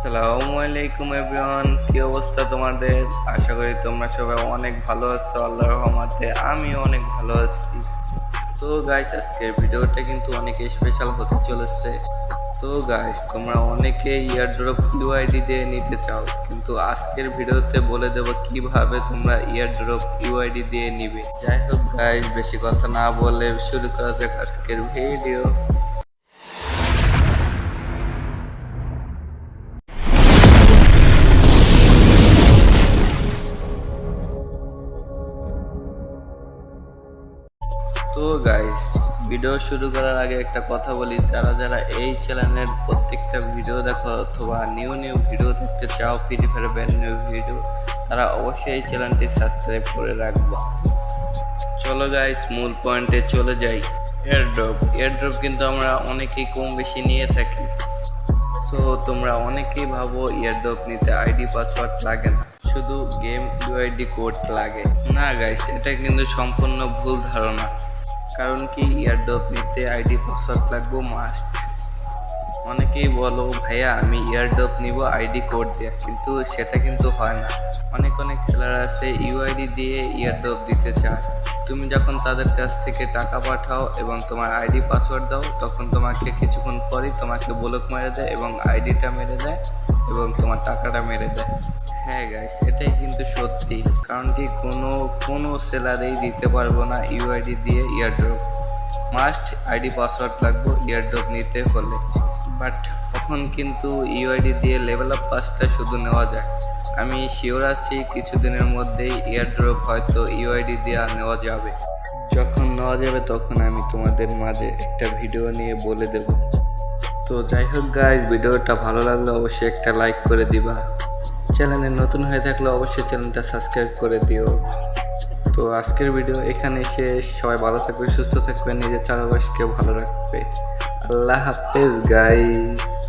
আসসালামু আলাইকুম এভরিওয়ান, কি অবস্থা তোমাদের? আশা করি তোমরা সবাই অনেক ভালো আছো, আল্লাহর রহমতে আমিও অনেক ভালো আছি। তো গাইস আজকের ভিডিওটা কিন্তু অনেক স্পেশাল হতে চলেছে। তো গাইস তোমরা অনেকে ইয়ার ইয়ারড্রপ ইউআইডি দিয়ে নিতে চাও, কিন্তু আজকের ভিডিওতে বলে দেব কীভাবে তোমরা ইয়ার ইয়ারড্রপ ইউআইডি দিয়ে নিবে। যাই হোক গাইস বেশি কথা না বলে শুরু করা যাক আজকের ভিডিও তো গাইস ভিডিও শুরু করার আগে একটা কথা বলি। যারা যারা এই চ্যানেলের প্রত্যেকটা ভিডিও দেখো অথবা নিউ নিউ ভিডিও দেখতে চাও Free Fire band new video তারা অবশ্যই এই চ্যানেলটি সাবস্ক্রাইব করে রাখব। চলো গাইস মূল পয়েন্টে চলে যাই। এয়ারড্রপ এয়ারড্রপ কিন্তু আমরা অনেকেই কম বেশি নিয়ে থাকি। সো তোমরা অনেকেই ভাবো ইয়ারড্রপ নিতে আইডি পাসওয়ার্ড লাগে না। শুধু গেম ইউআইডি কোড লাগে। না গাইস এটা কিন্তু সম্পূর্ণ ভুল ধারণা। কারণ কি ইয়ারড্রপ নিতে আইডি পাসওয়ার্ড লাগবে মাস্ট অনেকেই বলো, ভাইয়া, আমি ইয়ারড্রপ নিব আইডি কোড দিয়ে। কিন্তু সেটা কিন্তু হয় না। অনেক অনেক সেলার আছে ইউআইডি দিয়ে ইয়ারড্রপ দিতে চায়। তুমি যখন তাদের কাছ থেকে টাকা পাঠাও এবং তোমার আইডি পাসওয়ার্ড দাও, তখন তোমাকে কিছুক্ষণ পরই তোমাকে ব্লক মেরে দেয় এবং আইডিটা মেরে দেয়। এবং তোমার টাকাটা মেরে দেয়। হ্যাঁ গাইস এটাই কিন্তু সত্যি। কারণ কি কোনো কোনো সেলারেই দিতে পারব না ইউআইডি দিয়ে ইয়ারড্রপ মাস্ট আইডি পাসওয়ার্ড লাগবে ইয়ারড্রপ নিতে হলে। বাট তখন কিন্তু ইউআইডি দিয়ে লেভেল আপ পাসটা শুধু নেওয়া যায়। আমি শিওর আছি কিছুদিনের মধ্যেই ইয়ারড্রপ হয়তো ইউআইডি দিয়ে নেওয়া যাবে। যখন নেওয়া যাবে তখন আমি তোমাদের মাঝে একটা ভিডিও নিয়ে বলে দেব। তো যাই হোক গাইজ ভিডিওটা ভালো লাগলে অবশ্যই একটা লাইক করে দিবা। চ্যানেলে নতুন হয়ে থাকলে অবশ্যই চ্যানেলটা সাবস্ক্রাইব করে দিও। তো আজকের ভিডিও এখানে এসে সবাই ভালো থাকবে সুস্থ থাকবে নিজের চারপাশকে ভালো রাখবে। আল্লাহ হাফেজ গাইস